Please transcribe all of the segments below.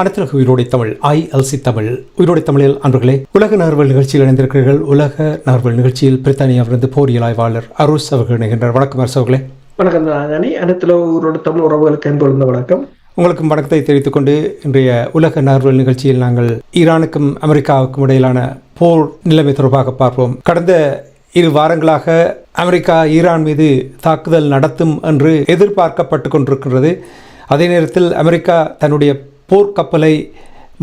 அனைத்துலக உயிரோடை தமிழ் ஐஎல்சி தமிழ். உயிரோடை தமிழில் அன்பர்களே உலக நகர்வல் நிகழ்ச்சியில் இணைந்திருக்கிறீர்கள் உலக நகர்வல் நிகழ்ச்சியில் பிரித்தானியாவிலிருந்து போரியல் ஆய்வாளர் அருஸ் அவர்கள் இணைகின்றார். வணக்கம் அரசு அவர்களே. வணக்கம் ராஜானி அனைத்துல ஊரோட தமிழ் உறவுகளுக்கு அன்புள்ள வணக்கம். உங்களுக்கும் வணக்கத்தை தெரிவித்துக் கொண்டு இன்றைய உலக நகர்வல் நிகழ்ச்சியில் நாங்கள் ஈரானுக்கும் அமெரிக்காவுக்கும் இடையிலான போர் நிலைமை தொடர்பாக பார்ப்போம். கடந்த இரு வாரங்களாக அமெரிக்கா ஈரான் மீது தாக்குதல் நடத்தும் என்று எதிர்பார்க்கப்பட்டு கொண்டிருக்கிறது அதே நேரத்தில் அமெரிக்கா தன்னுடைய போர்க்கப்பலை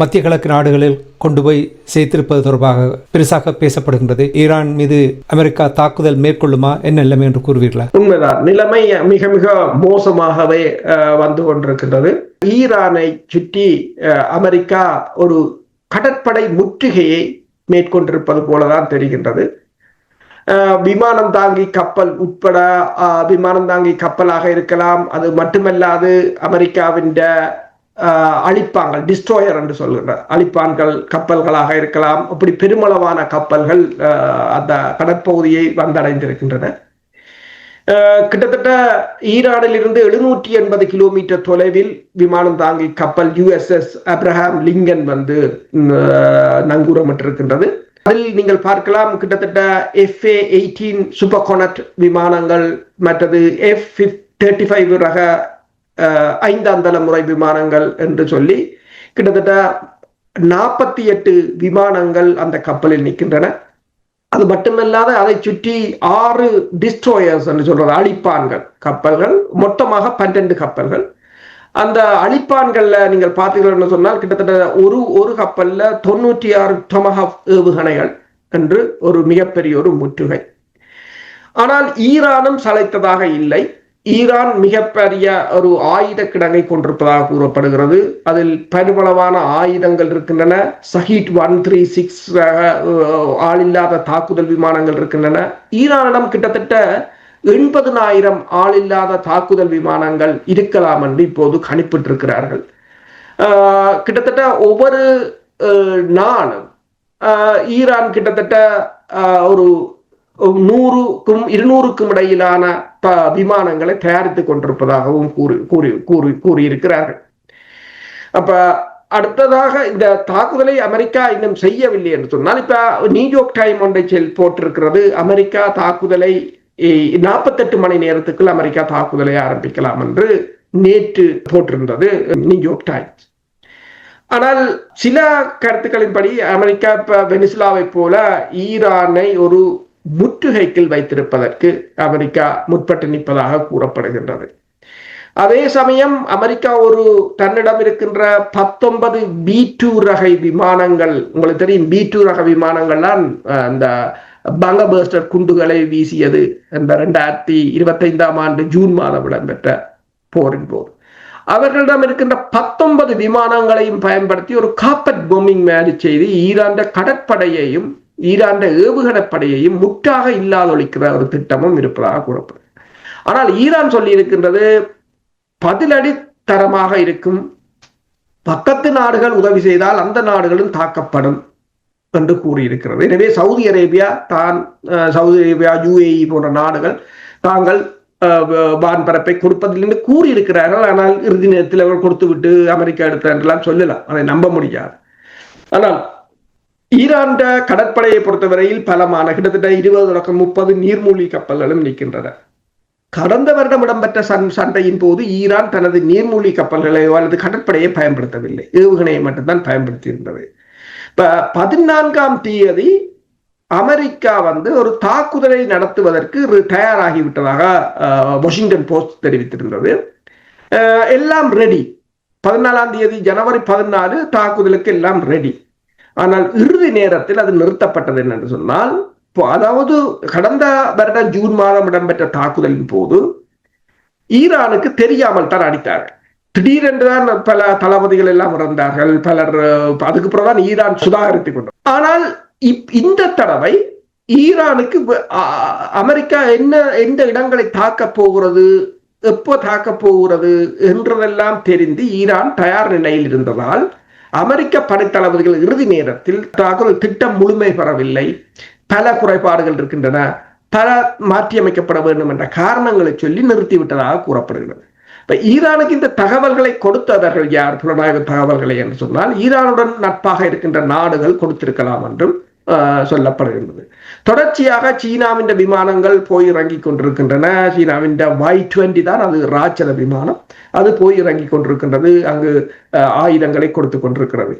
மத்திய கிழக்கு நாடுகளில் கொண்டு போய் சேர்த்திருப்பது தொடர்பாக பெருசாக பேசப்படுகின்றது. ஈரான் மீது அமெரிக்கா தாக்குதல் மேற்கொள்ளுமா என்ன நிலைமை என்று கூறுவீர்களா? உண்மைதான். நிலைமை மிக மிக மோசமாகவே வந்து கொண்டிருக்கின்றது. ஈரானை சுற்றி அமெரிக்கா ஒரு கடற்படை முற்றுகையை மேற்கொண்டிருப்பது போலதான் தெரிகின்றது. விமானம் தாங்கி கப்பல் உட்பட விமானம் தாங்கி கப்பலாக இருக்கலாம். அது மட்டுமல்லாது அமெரிக்காவின் அழிப்பாங்கள் டிஸ்ட்ரோயர் என்று சொல்கிற அழிப்பான்கள் கப்பல்களாக இருக்கலாம் அப்படி பெருமளவான கப்பல்கள் அந்த கடற்பகுதியை வந்தடைந்திருக்கின்றன. அஹ், கிட்டத்தட்ட ஈரானில் இருந்து எழுநூற்றி எண்பது கிலோமீட்டர் தொலைவில் விமானம் தாங்கி கப்பல் யுஎஸ்எஸ் அப்ரஹாம் லிங்கன் வந்து நங்கூரமிட்டிருக்கின்றது. அதில் நீங்கள் பார்க்கலாம் கிட்டத்தட்ட எஃப்ஏ எயிட்டீன் சூப்பர் கோனட் விமானங்கள் மற்றது எஃப் தேர்ட்டி ஃபைவ் ரக ஐந்தாம் தலைமுறை விமானங்கள் என்று சொல்லி கிட்டத்தட்ட நாற்பத்தி எட்டு விமானங்கள் அந்த கப்பலில் நிற்கின்றன. அது மட்டுமல்லாத அதை சுற்றி ஆறு டிஸ்ட்ரோயர்ஸ் என்று சொல்றது அழிப்பான்கள் கப்பல்கள் மொத்தமாக பன்னெண்டு கப்பல்கள். அந்த அழிப்பான்கள்ல நீங்கள் பார்த்தீங்கன்னு சொன்னால் கிட்டத்தட்ட ஒரு ஒரு கப்பல்ல தொண்ணூற்றி ஆறு டொமஹாப் ஏவுகணைகள் என்று ஒரு மிகப்பெரிய ஒரு முற்றுகை. ஆனால் ஈரானும் சளைத்ததாக இல்லை. ஈரான் மிகப்பெரிய ஒரு ஆயுத கிடங்கை கொண்டிருப்பதாக கூறப்படுகிறது. அதில் பெருமளவான ஆயுதங்கள் இருக்கின்றன. சஹீட் ஒன் த்ரீ சிக்ஸ் ஆளில்லாத தாக்குதல் விமானங்கள் இருக்கின்றன. ஈரானிடம் கிட்டத்தட்ட எண்பதுனாயிரம் ஆளில்லாத தாக்குதல் விமானங்கள் இருக்கலாம் என்று இப்போது கணிப்பிட்டிருக்கிறார்கள். ஆஹ் கிட்டத்தட்ட ஒவ்வொரு நாளும் ஈரான் கிட்டத்தட்ட ஒரு நூறுக்கும் இருநூறுக்கும் இடையிலான ப விமானங்களை தயாரித்துக் கொண்டிருப்பதாகவும் கூறி கூறி கூறி கூறியிருக்கிறார்கள். அப்ப அடுத்ததாக இந்த தாக்குதலை அமெரிக்கா இன்னும் செய்யவில்லை என்று சொன்னால் இப்ப நியூயார்க் டைம் ஒன்றை செல் போட்டிருக்கிறது. அமெரிக்கா தாக்குதலை நாற்பத்தெட்டு மணி நேரத்துக்குள் அமெரிக்கா தாக்குதலை ஆரம்பிக்கலாம் என்று நேற்று போட்டிருந்தது நியூயார்க் டைம்ஸ். ஆனால் சில கருத்துக்களின்படி அமெரிக்கா இப்ப வெனிசுலாவை போல ஈரானை ஒரு முற்றுகைக்குள் வைத்திருப்பதற்கு அமெரிக்கா முற்பட்டு நிற்பதாக கூறப்படுகின்றது. அதே சமயம் அமெரிக்கா ஒரு தன்னிடம் இருக்கின்ற பத்தொன்பது பி டூ ரகை விமானங்கள் உங்களுக்கு தெரியும் பி டூ ரக விமானங்கள்லாம் அந்த பங்கபர்ஸ்டர் குண்டுகளை வீசியது இந்த ரெண்டாயிரத்தி இருபத்தைந்தாம் ஆண்டு ஜூன் மாதம் இடம்பெற்ற போரின் போது. அவர்களிடம் இருக்கின்ற பத்தொன்பது விமானங்களையும் பயன்படுத்தி ஒரு காப்பட் பொம்மிங் மேலே செய்து ஈரான் கடற்படையையும் ஈராண்ட ஏவுகணைப்படையையும் முற்றாக இல்லாதொழிக்கிற ஒரு திட்டமும் இருப்பதாக கூறப்படுது. ஆனால் ஈரான் சொல்லி இருக்கின்றது பதிலடி தரமாக இருக்கும் பக்கத்து நாடுகள் உதவி செய்தால் அந்த நாடுகளும் தாக்கப்படும் என்று கூறியிருக்கிறது. எனவே சவுதி அரேபியா தான் அஹ், சவுதி அரேபியா யுஏஇ போன்ற நாடுகள் தாங்கள் வான்பரப்பை கொடுப்பதில் என்று கூறியிருக்கிறார்கள். ஆனால் இறுதி நேரத்தில் அவர் கொடுத்து விட்டு அமெரிக்கா எடுத்த என்றெல்லாம் சொல்லலாம். அதை நம்ப முடியாது. ஆனால் ஈரான் கடற்படையை பொறுத்தவரையில் பலமான கிட்டத்தட்ட இருபது தொடக்கம் முப்பது நீர்மூழ்கி கப்பல்களும் நிற்கின்றன. கடந்த வருடம் இடம்பெற்ற சன் சண்டையின் போது ஈரான் தனது நீர்மூழ்கி கப்பல்களையோ அல்லது கடற்படையை பயன்படுத்தவில்லை. ஏவுகணையை மட்டும்தான் பயன்படுத்தியிருந்தது. இப்போ பதினான்காம் தேதி அமெரிக்கா வந்து ஒரு தாக்குதலை நடத்துவதற்கு தயாராகிவிட்டதாக வாஷிங்டன் போஸ்ட் தெரிவித்திருந்தது. எல்லாம் ரெடி பதினாலாம் தேதி ஜனவரி பதினாலு தாக்குதலுக்கு எல்லாம் ரெடி ஆனால் இறுதி நேரத்தில் அது நிறுத்தப்பட்டது என்னென்று சொன்னால் இப்போ அதாவது கடந்த வருடம் ஜூன் மாதம் இடம்பெற்ற தாக்குதலின் போது ஈரானுக்கு தெரியாமல் தான் அடித்தார்கள். திடீரென்று தான் பல தளபதிகள் எல்லாம் இறந்தார்கள். பலர் அதுக்கு பிறகு தான் ஈரான் சுதாகரித்துக் கொண்டது. ஆனால் இப்- இந்த தடவை ஈரானுக்கு அமெரிக்கா என்ன எந்த இடங்களை தாக்கப் போகிறது எப்போ தாக்கப் போகிறது என்றதெல்லாம் தெரிந்து ஈரான் தயார் நிலையில் இருந்ததால் அமெரிக்க படைத்தளபதிகள் இறுதி நேரத்தில் தாக்குதல் திட்டம் முழுமை பெறவில்லை. பல குறைபாடுகள் இருக்கின்றன. பல மாற்றியமைக்கப்பட வேண்டும் என்ற காரணங்களை சொல்லி நிறுத்திவிட்டதாக கூறப்படுகிறது. இப்ப ஈரானுக்கு இந்த தகவல்களை கொடுத்தவர்கள் யார்? புலனாய்வு தகவல்களை என்று சொன்னால் ஈரானுடன் நட்பாக இருக்கின்ற நாடுகள் கொடுத்திருக்கலாம் என்றும் ஆஹ், சொல்லப்படுகின்றது. தொடர்ச்சியாக சீனாவின் விமானங்கள் போய் இறங்கி கொண்டிருக்கின்றன. சீனாவின் வை டுவெண்ட்டி தான் அது ராட்சத விமானம். அது போய் இறங்கி கொண்டிருக்கின்றது. அங்கு ஆயுதங்களை கொடுத்து கொண்டிருக்கிறது.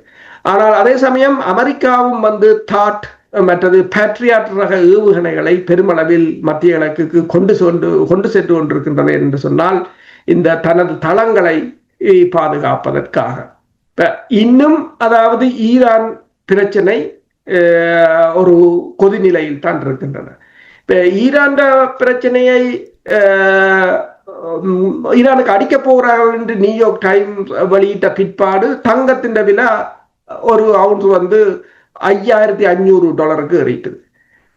ஆனால் அதே சமயம் அமெரிக்காவும் வந்து தாட் மற்றது பேட்ரியாட் ரக ஏவுகணைகளை பெருமளவில் மத்திய இலக்குக்கு கொண்டு சென்று கொண்டு சென்று கொண்டிருக்கின்றது என்று சொன்னால் இந்த தனது தளங்களை பாதுகாப்பதற்காக. இன்னும் அதாவது ஈரான் பிரச்சனை ஒரு கொதிநிலையில் தான் இருக்கின்றன. இப்ப ஈரான் பிரச்சனையை ஈரானுக்கு அடிக்க போகிறார்கள் என்று நியூயார்க் டைம்ஸ் வெளியிட்ட பிற்பாடு தங்கத்தின் விலை ஒரு அவுன்ஸ் வந்து ஐயாயிரத்தி அஞ்சூறு டாலருக்கு ஏறிட்டுது.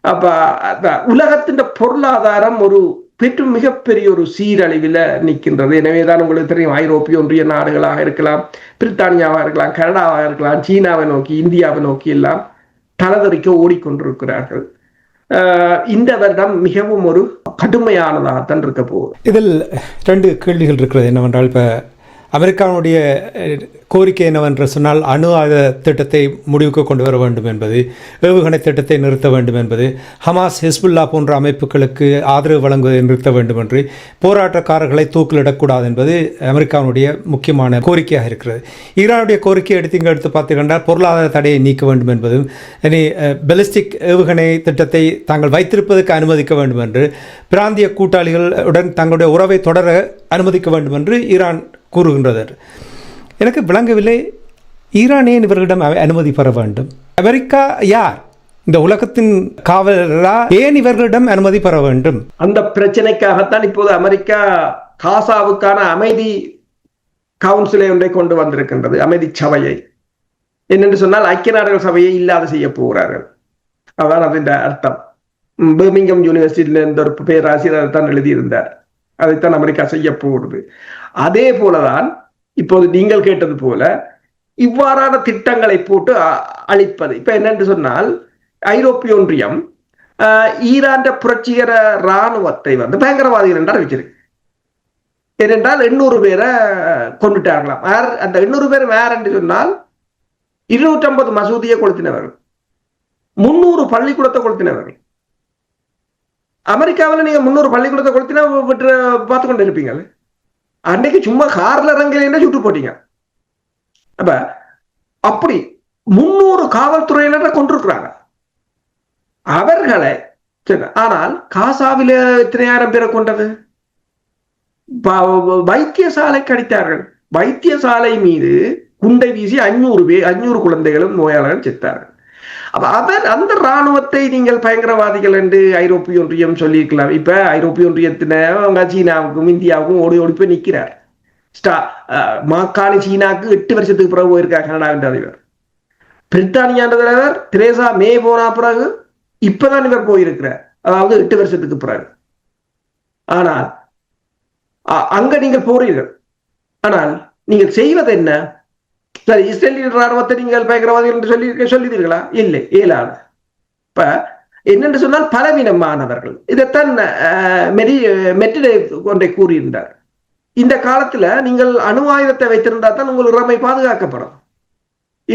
அப்ப உலகத்தின் பொருளாதாரம் ஒரு பெற்று மிகப்பெரிய ஒரு சீரழிவில் நிற்கின்றது எனவேதான் உங்களுக்கு தெரியும் ஐரோப்பிய ஒன்றிய நாடுகளாக இருக்கலாம் பிரித்தானியாவாக இருக்கலாம் கனடாவாக இருக்கலாம் சீனாவை நோக்கி இந்தியாவை நோக்கி எல்லாம் தலதறிக்க ஓடிக்கொண்டிருக்கிறார்கள். இந்த வருடம் மிகவும் ஒரு கடுமையானதாகத்தான் இருக்க போகுது. இதில் ரெண்டு கேள்விகள் இருக்கிறது. என்னவென்றால் இப்போ அமெரிக்காவுடைய கோரிக்கை என்னவென்று சொன்னால் அணு ஆயுத திட்டத்தை முடிவுக்கு கொண்டு வர வேண்டும் என்பது ஏவுகணை திட்டத்தை நிறுத்த வேண்டும் என்பது ஹமாஸ் ஹிஸ்புல்லா போன்ற அமைப்புகளுக்கு ஆதரவு வழங்குவதை நிறுத்த வேண்டும் என்று போராட்டக்காரர்களை தூக்கிலிடக்கூடாது என்பது அமெரிக்காவுடைய முக்கியமான கோரிக்கையாக இருக்கிறது. ஈரானுடைய கோரிக்கை எடுத்து இங்கே எடுத்து பார்த்தீங்கன்னா பொருளாதார தடையை நீக்க வேண்டும் என்பதும் இனி பெலிஸ்டிக் ஏவுகணை திட்டத்தை தாங்கள் வைத்திருப்பதற்கு அனுமதிக்க வேண்டும் என்று பிராந்திய கூட்டாளிகளுடன் தங்களுடைய உறவை தொடர அனுமதிக்க வேண்டும் என்று ஈரான் கூறுகின்றது எனக்கு விளங்கவில்லை ஈரானியன் இவர்களிடம் அனுமதி பெற வேண்டும். அமெரிக்கா யார்? இந்த உலகத்தின் காவலரா? ஏன் இவர்களிடம் அனுமதி பெற வேண்டும்? அந்த பிரச்சனைக்காகத்தான் இப்போது அமெரிக்கா காசாவுக்கான அமைதி கவுன்சிலை ஒன்றை கொண்டு வந்திருக்கின்றது அமைதி சபையை. என்னென்று சொன்னால் ஐக்கிய நாடுகள் சபையை இல்லாத செய்ய போகிறார்கள். அதான் அதன் அர்த்தம். பேர்மிங்கம் யூனிவர்சிட்டியில இருந்த ஒரு பேராசிரியர் தான் எழுதியிருந்தார். அதைத்தான் அமெரிக்கா செய்ய போடுது அதே போலதான் இப்போது நீங்கள் கேட்டது போல இவ்வாறான திட்டங்களை போட்டு அ- அழிப்பது இப்ப என்னென்று சொன்னால் ஐரோப்பிய ஒன்றியம் ஆஹ், ஈரான் புரட்சிகர இராணுவத்தை வந்து பயங்கரவாதிகள் என்று அறிவிச்சிருக்கு. ஏனென்றால் எண்ணூறு பேரை கொண்டுட்டாங்களாம். யார் அந்த எண்ணூறு பேர் வேற என்று சொன்னால் இருநூற்றம்பது மசூதியை கொளுத்தினவர்கள். முன்னூறு பள்ளிக்கூடத்தை கொளுத்தினவர்கள். அமெரிக்காவில் நீங்க முன்னூறு பள்ளிக்கூடத்தை கொளுத்தினா விட்டு பார்த்து கொண்டு இருப்பீங்கல்ல? அன்னைக்கு சும்மா கார்ல இறங்கலைன்னா சுட்டு போட்டீங்க. அப்ப அப்படி முன்னூறு காவல்துறையினரை கொண்டிருக்கிறாங்க. அவர்களை ஆனால் காசாவில எத்தனையாயிரம் பேரை கொண்டது? வைத்தியசாலை கடித்தார்கள். வைத்தியசாலை மீது குண்டை வீசி அஞ்சூறு பேர் அஞ்சூறு குழந்தைகளும் நோயாளர்கள் செத்தார்கள். அதன் அந்த ராணுவத்தை நீங்கள் பயங்கரவாதிகள் என்று ஐரோப்பிய ஒன்றியம் சொல்லியிருக்கலாம். இப்ப ஐரோப்பிய ஒன்றியத்தின சீனாவுக்கும் இந்தியாவுக்கும் ஓடி ஓடி போய் நிற்கிறார் ஸ்டா மாக்காணி சீனாவுக்கு எட்டு வருஷத்துக்கு பிறகு போயிருக்கார் கனடாவின் தலைவர் பிரித்தானியா தலைவர் திரேசா மே போன பிறகு இப்பதான் இவர் போயிருக்கிறார். அதாவது எட்டு வருஷத்துக்கு பிறகு. ஆனால் அங்க நீங்கள் போறீர்கள். ஆனால் நீங்கள் செய்வது என்ன சரி இஸ்ரேலின் ராணுவத்தை நீங்கள் பயங்கரவாதிகள் என்று சொல்லி சொல்லினீர்களா இல்லை இயலாது. இப்ப என்னென்று சொன்னால் பலவீனமானவர்கள். இதைத்தான் மெரி மெட்டிலே ஒன்றை கூறியிருந்தார் இந்த காலத்துல நீங்கள் அணு ஆயுதத்தை வைத்திருந்தா தான் உங்கள் உறமை பாதுகாக்கப்படும்.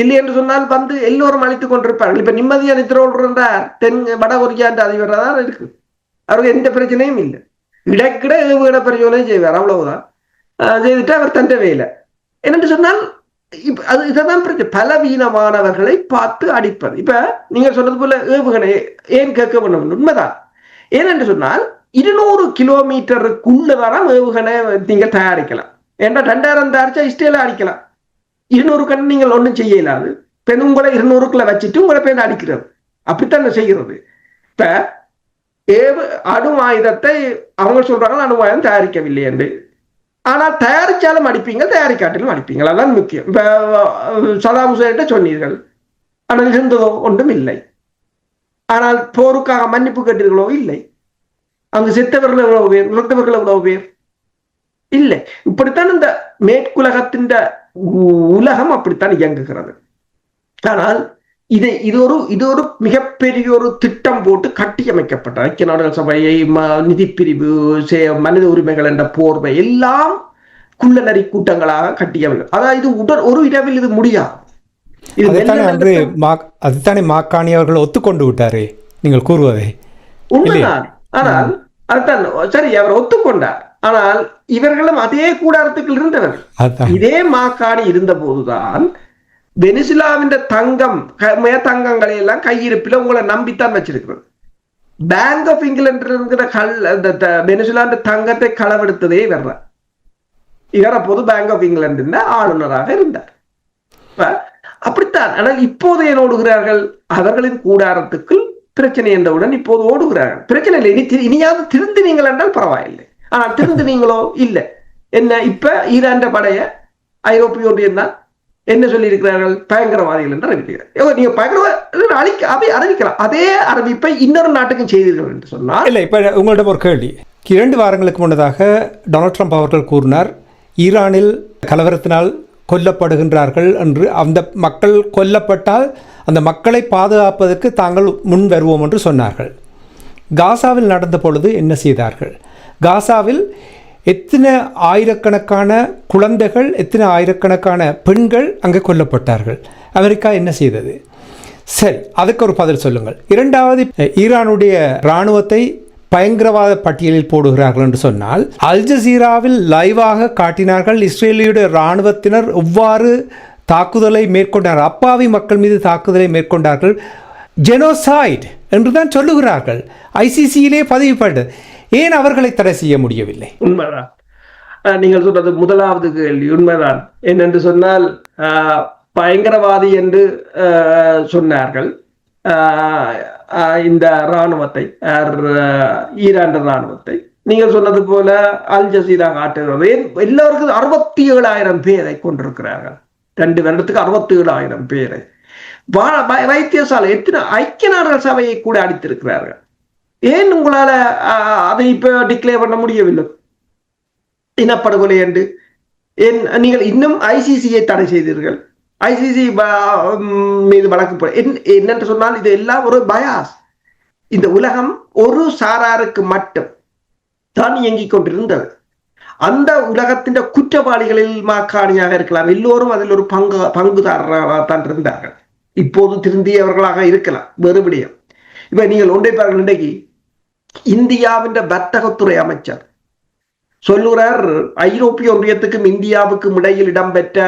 இல்லை என்று சொன்னால் வந்து எல்லோரும் அழித்துக் கொண்டிருப்பார்கள். இப்ப நிம்மதியா நித்திரோன்றார் தென் வட கொரியா என்ற அதிபர் தான் இருக்கு. அவருக்கு எந்த பிரச்சனையும் இல்லை. இடக்கிட ஏவுகணை பரிசோதனை செய்வார். அவ்வளவுதான். செய்துட்டு அவர் தந்த வேலை என்னென்று சொன்னால் அது இதான் பிரச்சனை பலவீனமானவர்களை பார்த்து அடிப்பது. இப்ப நீங்க சொன்னது போல ஏவுகணை ஏன் கேட்க வேண்டும்? உண்மைதான். ஏனென்று சொன்னால் இருநூறு கிலோமீட்டருக்குள்ளதான் ஏவுகணை நீங்க தயாரிக்கலாம். ஏன்னா ரெண்டாயிரம் தயாரிச்சா இஸ்ரேல அடிக்கலாம். இருநூறு கண் நீங்கள் ஒன்றும் செய்ய இயலாது. பெண் உங்களை இருநூறுக்குள்ள வச்சுட்டு உங்களை பேர் அடிக்கிறது. அப்படித்தான் செய்கிறது. இப்ப ஏவு அணு ஆயுதத்தை அவங்க சொல்றாங்க அணு ஆயுதம் தயாரிக்கவில்லை என்று. ஆனால் தயாரித்தாலும் அடிப்பீங்க தயாரிக்காட்டிலும் அடிப்பீங்கள். அதான் முக்கியம். சதாம் ஹுசேன்கிட்ட சொன்னீர்கள். ஆனால் இருந்ததோ ஒன்றும் இல்லை. ஆனால் போருக்காக மன்னிப்பு கேட்டீர்களோ? இல்லை. அங்கு செத்தவர்கள் எவ்வளவு பேர்? இறந்தவர்கள் எவ்வளவு பேர்? இல்லை. இப்படித்தான் இந்த மேற்குலகத்தின் உ- உலகம் அப்படித்தான் இயங்குகிறது. ஆனால் இது இது ஒரு இது ஒரு மிகப்பெரிய ஒரு திட்டம் போட்டு கட்டியமைக்கப்பட்ட ஐக்கிய நாடுகள் சபையை நிதிப்பிரிவு மனித உரிமைகள் என்ற போர்வை எல்லாம் குள்ளநரி கூட்டங்களாக கட்டியவர்கள் அதாவது இது உடல் ஒரு இரவில் இது முடியாது. அதைத்தானே அதுதானே மாக்காணி அவர்கள் ஒத்துக்கொண்டு விட்டாரே நீங்கள் கூறுவதை. உண்மைதான். ஆனால் அதுதான் சரி அவர் ஒத்துக்கொண்டார். ஆனால் இவர்களும் அதே கூடாரத்துக்குள் இருந்தவர்கள். அதான். இதே மாக்காணி இருந்த போதுதான் வெனிசுலாவின் தங்கம் க- மே தங்கங்களை எல்லாம் கையிருப்பில் உங்களை நம்பித்தான் வச்சிருக்கிறது. பேங்க் ஆஃப் இங்கிலாந்து இருக்கிற கல் அந்த த- வெனிசுலாவின் தங்கத்தை களவெடுத்ததே வர்ற இவர் அப்போது பேங்க் ஆஃப் இங்கிலாந்து ஆளுநராக இருந்தார். அப்ப அப்படித்தான். ஆனால் இப்போது ஏன் ஓடுகிறார்கள்? அவர்களின் கூடாரத்துக்குள் பிரச்சனை என்றவுடன் இப்போது ஓடுகிறார்கள். பிரச்சனை இல்லை. இனி இனியாவது திருந்தினீங்கள் என்றால் பரவாயில்லை. ஆனால் திருந்தினீங்களோ இல்லை. என்ன இப்ப ஈரான் படைய ஐரோப்பிய ஒன்றியம் தான் என்ன சொல்லி இருக்கிறார்கள் பயங்கரவாதிகள் என்று அறிவிக்கிறார். நீங்க பயங்கரவாத அழிக்க அதை அறிவிக்கலாம். அதே அறிவிப்பை இன்னொரு நாட்டுக்கும் செய்தீர்கள் என்று சொன்னால்? இல்லை இப்போ உங்களிடம் ஒரு கேள்வி. இரண்டு வாரங்களுக்கு முன்னதாக டொனால்ட் ட்ரம்ப் அவர்கள் கூறினார் ஈரானில் கலவரத்தினால் கொல்லப்படுகின்றார்கள் என்று. அந்த மக்கள் கொல்லப்பட்டால் அந்த மக்களை பாதுகாப்பதற்கு தாங்கள் முன் வருவோம் என்று சொன்னார்கள். காசாவில் நடந்த பொழுது என்ன செய்தார்கள்? காசாவில் எத்தனை ஆயிரக்கணக்கான குழந்தைகள் எத்தனை ஆயிரக்கணக்கான பெண்கள் அங்கே கொல்லப்பட்டார்கள்? அமெரிக்கா என்ன செய்தது? சரி அதுக்கு ஒரு பதில் சொல்லுங்கள். இரண்டாவது ஈரானுடைய இராணுவத்தை பயங்கரவாத பட்டியலில் போடுகிறார்கள் என்று சொன்னால் அல் ஜசீராவில் லைவாக காட்டினார்கள் இஸ்ரேலியுடைய இராணுவத்தினர் எவ்வாறு தாக்குதலை மேற்கொண்டார்கள் அப்பாவி மக்கள் மீது தாக்குதலை மேற்கொண்டார்கள். ஜெனோசைட் என்று தான் சொல்லுகிறார்கள். ஐசிசியிலே பதிவுப்பட்டது ஏன் அவர்களை தடை செய்ய முடியவில்லை? உண்மைதான். நீங்கள் சொல்றது முதலாவது கேள்வி உண்மைதான். என்னென்று சொன்னால் பயங்கரவாதி என்று சொன்னார்கள். இந்த இராணுவத்தை அஹ், ஈரான் இராணுவத்தை. நீங்கள் சொன்னது போல அல் ஜசீரா காட்டுகிறது ஏன் எல்லோருக்கும் அறுபத்தி ஏழாயிரம் பேரை கொண்டிருக்கிறார்கள். ரெண்டு வருடத்துக்கு அறுபத்தி ஏழாயிரம் பேரை வைத்தியசாலை எத்தனை ஐக்கிய நாடுகள் சபையை கூட அடித்திருக்கிறார்கள். ஏன் உங்களால அதை இப்ப டிக்ளேர் பண்ண முடியவில்லை? இனப்படுகொலை என்று. என் நீங்கள் இன்னும் ஐசிசியை தடை செய்தீர்கள். ஐசிசி மீது வழக்கு போ- என்னென்று சொன்னால் இது எல்லாம் ஒரு பயாஸ் இந்த உலகம் ஒரு சாராருக்கு மட்டும் தான் இயங்கிக் கொண்டிருந்தது. அந்த உலகத்தின் குற்றவாளிகளில் மாக்காணியாக இருக்கலாம். எல்லோரும் அதில் ஒரு பங்கு பங்குதாரராக தான் இருந்தார்கள். இப்போது திருந்தியவர்களாக இருக்கலாம். வேறு விடயம். இப்ப நீங்கள் ஒன்றை பாருங்கள் இன்றைக்கு இந்தியாவின் வர்த்தகத்துறை அமைச்சர். சொல்லுறார் ஐரோப்பிய ஒன்றியத்துக்கும் இந்தியாவுக்கும் இடையில் இடம்பெற்ற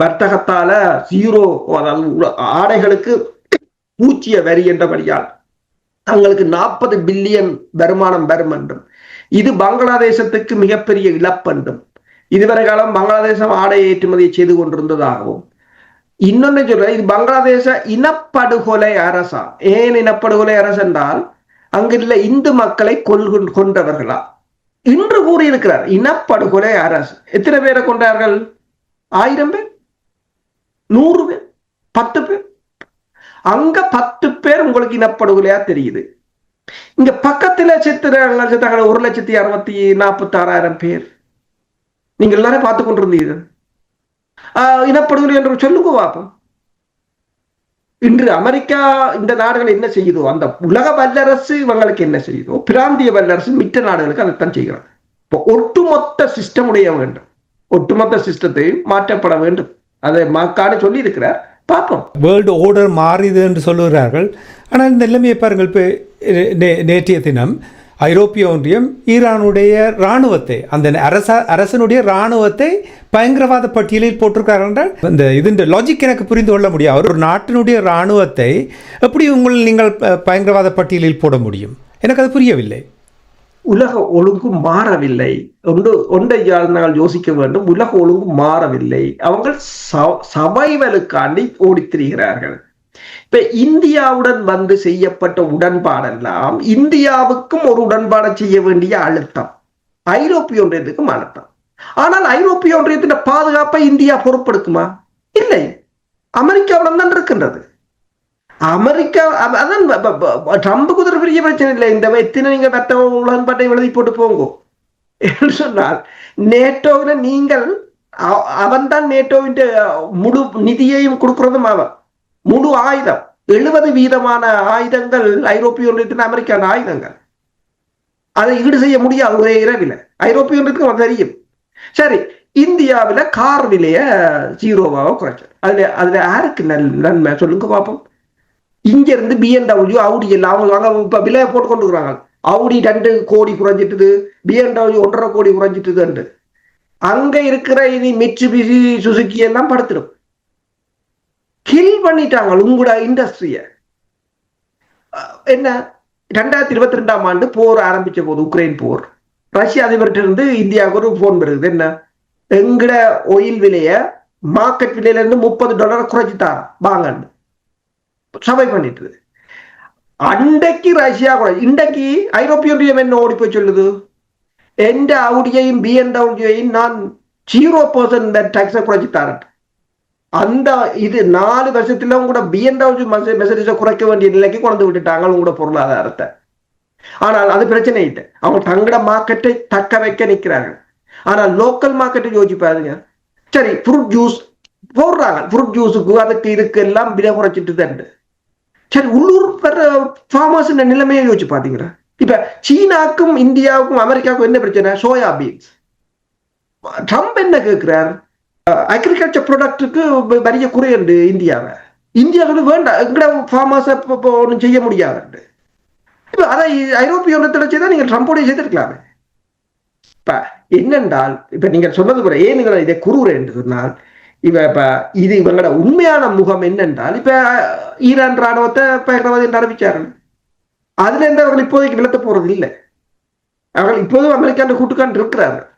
வர்த்தகத்தால ஜீரோ ஆடைகளுக்கு பூச்சிய வரி என்றபடியால் தங்களுக்கு நாற்பது பில்லியன் வருமானம் வரும் என்றும். இது பங்களாதேசத்துக்கு மிகப்பெரிய இழப்பென்றும் இதுவரை காலம் பங்களாதேசம் ஆடை ஏற்றுமதியை செய்து கொண்டிருந்ததாகவும். இன்னொன்னு சொல்ற இது பங்களாதேச இனப்படுகொலை அரசா? ஏன் இனப்படுகொலை அரசு என்றால் அங்குள்ள இந்து மக்களை கொல்கு கொன்றவர்களா? இன்று கூறியிருக்கிறார் இனப்படுகொலை அரசு. எத்தனை பேரை கொண்டார்கள் ஆயிரம் பேர்? நூறு பேர்? பத்து பேர்? அங்க பத்து பேர் உங்களுக்கு இனப்படுகொலையா தெரியுது. இங்க பக்கத்துல செத்துறாங்க செத்தாங்க ஒரு லட்சத்தி அறுபத்தி நாற்பத்தி ஆறாயிரம் பேர். நீங்க எல்லாரும் பார்த்து கொண்டிருந்தீர்கள். ஆஹ் இனப்படுகொலை என்று சொல்லுங்க பாப்போம் இன்று அமெரிக்கா இந்த நாடுகள் என்ன செய்யுதோ அந்த உலக வல்லரசு இவங்களுக்கு என்ன செய்யுதோ பிராந்திய வல்லரசு மித்த நாடுகளுக்கு அதைத்தான் செய்கிறது. இப்போ ஒட்டுமொத்த சிஸ்டம் உடைய வேண்டும். ஒட்டுமொத்த சிஸ்டத்தை மாற்றப்பட வேண்டும். அதை மாக்காடு சொல்லி இருக்கிறார் பார்ப்போம். வேர்ல்டு ஓர்டர் மாறிது என்று சொல்லுகிறார்கள். ஆனால் இந்த நிலைமையை பாருங்கள். இப்போ நே- நேற்றைய தினம் ஐரோப்பிய ஒன்றியம் ஈரானுடைய இராணுவத்தை அந்த அரச அரசனுடைய இராணுவத்தை பயங்கரவாத பட்டியலில் போட்டிருக்காரு என்றால் இந்த இதுன்ற லாஜிக் எனக்கு புரிந்து கொள்ள முடியும். அவர் ஒரு நாட்டினுடைய இராணுவத்தை எப்படி உங்கள் நீங்கள் பயங்கரவாத பட்டியலில் போட முடியும்? எனக்கு அது புரியவில்லை. உலக ஒழுங்கு மாறவில்லை. ஒன்று ஒன்றை நாங்கள் யோசிக்க வேண்டும். உலக ஒழுங்கு மாறவில்லை. அவங்கள் சபைவலுக்காண்டி ஓடித் திரிகிறார்கள் இப்ப இந்தியாவுடன் வந்து செய்யப்பட்ட உடன்பாடெல்லாம் இந்தியாவுக்கும் ஒரு உடன்பாடை செய்ய வேண்டிய அழுத்தம். ஐரோப்பிய ஒன்றியத்துக்கும் அழுத்தம் ஆனால் ஐரோப்பிய ஒன்றியத்தின் பாதுகாப்பை இந்தியா பொறுப்பெடுக்குமா இல்லை. அமெரிக்காவுடன் தான் இருக்கின்றது. அமெரிக்கா அதான் ப- ப- ட்ரம்ப் குதிரை பெரிய பிரச்சனை இல்லை. இந்த எத்தனை நீங்க மற்ற உடன்பாட்டை எழுதி போட்டு போங்க. என்று சொன்னால் நேட்டோவில் நீங்கள் அவன் தான் நேட்டோவின் முழு நிதியையும் கொடுக்கிறதும் அவன். முழு ஆயுதம் எழுபது வீதமான ஆயுதங்கள் ஐரோப்பிய ஒன்றியத்தின் அமெரிக்கான ஆயுதங்கள். அதை ஈடு செய்ய முடியாது ஒரே இரவில். ஐரோப்பிய ஒன்றியத்துக்கு தெரியும். சரி இந்தியாவில் கார் விலைய ஜீரோவாக குறைச்சு அதுல அதுல யாருக்கு நல் நன்மை சொல்லுங்க பார்ப்போம் இங்க இருந்து பிஎன்டபிள்யூ அவுடி எல்லாம் அவங்க இப்ப விலையை போட்டு கொண்டு இருக்கிறாங்க. அவுடி ரெண்டு கோடி குறைஞ்சிட்டுது. பிஎன்டபிள்யூ ஒன்றரை கோடி குறைஞ்சிட்டுதுன்ட்டு. அங்க இருக்கிற இனி மிச்சு பிசி சுசுக்கி எல்லாம் படுத்துடும். கில் பண்ணிட்டாங்க உங்களோட இண்டஸ்ட்ரிய என்ன? ரெண்டாயிரத்தி இருபத்தி ரெண்டாம் ஆண்டு போர் ஆரம்பிச்ச போது உக்ரைன் போர். ரஷ்ய அதிபர்கிட்ட இருந்து இந்தியாவுக்கு ஒரு போன் வருது. என்ன? எங்கட ஒயில் விலைய மார்க்கெட் விலையில இருந்து முப்பது டாலர் குறைச்சிட்டாங்க வாங்கன்னு சபை பண்ணிட்டு அண்டைக்கு ரஷ்யா கூட இன்றைக்கு ஐரோப்பிய ஒன்றியம் என்ன ஓடி போய் சொல்லுது? எந்த அவுடியையும் பிஎன்டபிள்யூயையும் நான் ஜீரோ பர்சன்ட் டாக்ஸை குறைச்சி தரேன் அந்த இது நாலு வருஷத்துல கூட பிஎன்டபிள்யூ மெசேஜை குறைக்க வேண்டிய நிலைக்கு கொண்டு விட்டுட்டாங்க உங்களோட பொருளாதாரத்தை. ஆனால் அது பிரச்சனை இல்லை. அவங்க தங்கட மார்க்கெட்டை தக்க வைக்க நிற்கிறாங்க ஆனால் லோக்கல் மார்க்கெட்டை யோசிச்சு பாருங்க சரி ஃப்ரூட் ஜூஸ் போடுறாங்க. ஃப்ரூட் ஜூஸுக்கு அதுக்கு இதுக்கு எல்லாம் விலை குறைச்சிட்டு தண்டு சரி உள்ளூர் வர்ற ஃபார்மர்ஸ் நிலைமையை யோசிச்சு பாத்தீங்களா? இப்ப சீனாக்கும் இந்தியாவுக்கும் அமெரிக்காவுக்கும் என்ன பிரச்சனை? சோயா பீன்ஸ் ட்ரம்ப் என்ன கேட்கிறார் அக்ரிகல்ச்சர் ப்ராடக்ட்டுக்கு வரிய குறையுண்டு இந்தியாவை. இந்தியாவில் வேண்டாம் எங்கட ஃபார்மர்ஸ் ஒன்றும் செய்ய முடியாது இப்போ அதை ஐரோப்பிய ஒன்றத்தில் செய்தால் நீங்க ட்ரம்போடைய செய்திருக்கலாமே. இப்போ என்னென்றால் இப்ப நீங்க சொன்னது கூட ஏன் நீங்கள் இதை குறுகுற என்று சொன்னால் இவ இப்ப இது இவங்களோட உண்மையான முகம் என்னென்றால் இப்ப ஈரான் ராணுவத்தை பயங்கரவாதி என்று அறிவிச்சார்கள். அதுல இருந்து அவர்கள் இப்போதைக்கு விளத்த போறது இல்லை அவர்கள் இப்போதும் அமெரிக்காண்ட கூட்டுக்கான் இருக்கிறார்கள்.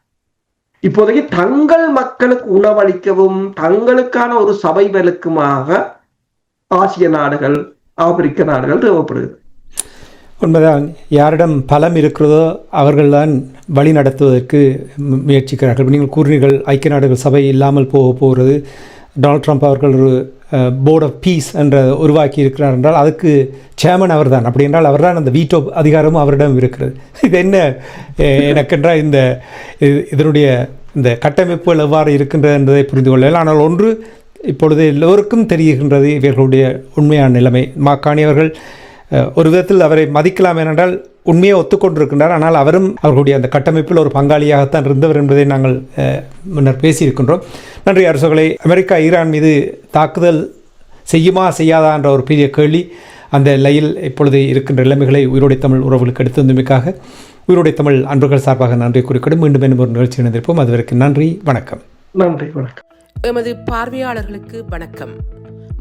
இப்போதைக்கு தங்கள் மக்களுக்கு உணவளிக்கவும் தங்களுக்கான ஒரு சபை வெலுக்குமாக ஆசிய நாடுகள் ஆப்பிரிக்க நாடுகள் தேவைப்படுகிறது. உண்மைதான். யாரிடம் பலம் இருக்கிறதோ அவர்கள்தான் வழி நடத்துவதற்கு முயற்சிக்கிறார்கள். நீங்கள் கூறினீர்கள் ஐக்கிய நாடுகள் சபை இல்லாமல் போக போகிறது. டொனால்ட் ட்ரம்ப் அவர்கள் ஒரு போர்ட் ஆஃப் பீஸ் என்ற உருவாக்கி இருக்கிறார் என்றால் அதுக்கு சேர்மன் அவர்தான். அப்படி என்றால் அவர்தான் அந்த வீட்டோ அதிகாரமும் அவரிடம் இருக்கிறது. இது என்ன எனக்கென்றால் இந்த இதனுடைய இந்த கட்டமைப்புகள் எவ்வாறு இருக்கின்றது என்பதை புரிந்து கொள்ளலாம். ஆனால் ஒன்று இப்பொழுது எல்லோருக்கும் தெரிகின்றது இவர்களுடைய உண்மையான நிலைமை. மாக்காணி அவர்கள் ஒரு விதத்தில் அவரை மதிக்கலாம் ஏனென்றால் உண்மையை ஒத்துக்கொண்டிருக்கின்றார். ஆனால் அவரும் அவர்களுடைய அந்த கட்டமைப்பில் ஒரு பங்காளியாகத்தான் இருந்தவர் என்பதை நாங்கள் முன்னர் பேசியிருக்கின்றோம். நன்றி அரசுகளை. அமெரிக்கா ஈரான் மீது தாக்குதல் செய்யுமா செய்யாதா என்ற ஒரு பெரிய கேள்வி அந்த எல்லையில் இப்பொழுது இருக்கின்ற நிலைமைகளை உயிரோடை தமிழ் உறவுகளுக்கு எடுத்து வந்தமைக்காக உயிரோடை தமிழ் அன்பர்கள் சார்பாக நன்றி குறிக்கொண்டு மீண்டும் மீண்டும் ஒரு நிகழ்ச்சி இணைந்திருப்போம். அதுவரைக்கும் நன்றி வணக்கம். நன்றி வணக்கம். எமது பார்வையாளர்களுக்கு வணக்கம்.